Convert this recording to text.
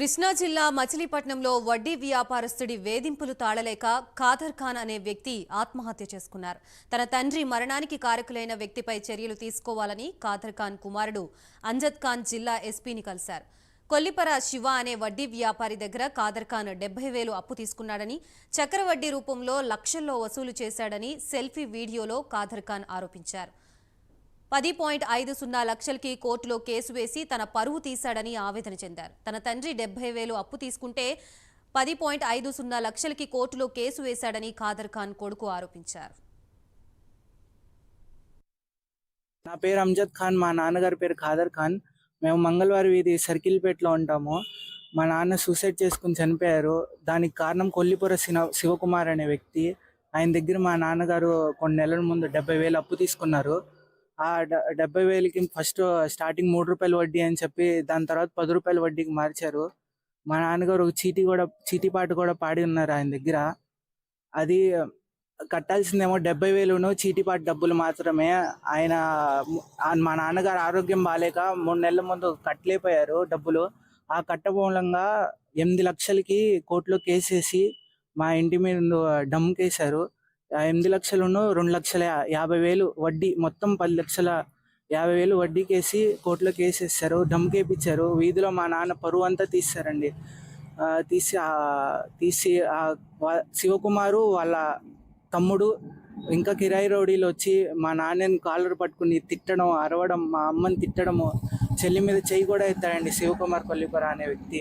కృష్ణా జిల్లా మచిలీపట్నంలో వడ్డీ వ్యాపారస్తుడి వేధింపులు తాళలేక ఖాదర్ ఖాన్ అనే వ్యక్తి ఆత్మహత్య చేసుకున్నారు. తన తండ్రి మరణానికి కారకులైన వ్యక్తిపై చర్యలు తీసుకోవాలని ఖాదర్ ఖాన్ కుమారుడు అంజద్ ఖాన్ జిల్లా ఎస్పీని కలిశారు. కొల్లిపర శివ అనే వడ్డీ వ్యాపారి దగ్గర ఖాదర్ ఖాన్ డెబ్బై వేలు అప్పు తీసుకున్నాడని చక్రవడ్డీ రూపంలో లక్షల్లో వసూలు చేశాడని సెల్ఫీ వీడియోలో ఖాదర్ ఖాన్ ఆరోపించారు. పది పాయింట్ ఐదు సున్నా లక్షలకి కోర్టులో కేసు వేసి తన పరువు తీశాడని ఆవేదన చెందారు. తన తండ్రి డెబ్బై వేలు అప్పు తీసుకుంటే పది పాయింట్ ఐదు సున్నా లక్షలకి కోర్టులో కేసు వేశాడని ఖాదర్ ఖాన్ కొడుకు ఆరోపించారు. నా పేరు అంజద్ ఖాన్ మా నాన్నగారి పేరు ఖాదర్ ఖాన్. మేము మంగళవారి వీధి సర్కిల్పేటలో ఉంటాము. మా నాన్న సూసైడ్ చేసుకుని చనిపోయారు. దానికి కారణం కొల్లిపుర శివకుమార్ అనే వ్యక్తి. ఆయన దగ్గర మా నాన్నగారు కొన్ని నెలల ముందు డెబ్బై వేలు అప్పు తీసుకున్నారు. ఆ డ- డెబ్బై వేలకి ఫస్ట్ స్టార్టింగ్ మూడు రూపాయల వడ్డీ అని చెప్పి దాని తర్వాత పది రూపాయల వడ్డీకి మార్చారు. మా నాన్నగారు ఒక చీటీ కూడా చీటీ పాట కూడా పాడి ఉన్నారు ఆయన దగ్గర. అది కట్టాల్సిందేమో డెబ్బై వేలును చీటిపాటి డబ్బులు మాత్రమే. ఆయన మా నాన్నగారు ఆరోగ్యం బాగాలేక మూడు నెలల ముందు కట్టలేకపోయారు డబ్బులు. ఆ కట్ట మూలంగా ఎనిమిది లక్షలకి కోర్టులో కేసేసి మా ఇంటి మీద డమ్ కేసారు ఎనిమిది లక్షలను రెండు లక్షల యాభై వేలు వడ్డీ మొత్తం పది లక్షల యాభై వేలు వడ్డీకేసి కోర్టులో కేసేసారు డమ్ కేపించారు వీధిలో మా నాన్న పరువు అంతా తీస్తారండి తీసి తీసి శివకుమారు వాళ్ళ తమ్ముడు ఇంకా కిరాయి రౌడీలు వచ్చి మా నాన్నని కాలర్ పట్టుకుని తిట్టడం అరవడం మా అమ్మని తిట్టడము చెల్లి మీద చెయ్యి కూడా ఎత్తాడండి శివకుమార్ కొల్లిపుర అనే వ్యక్తి.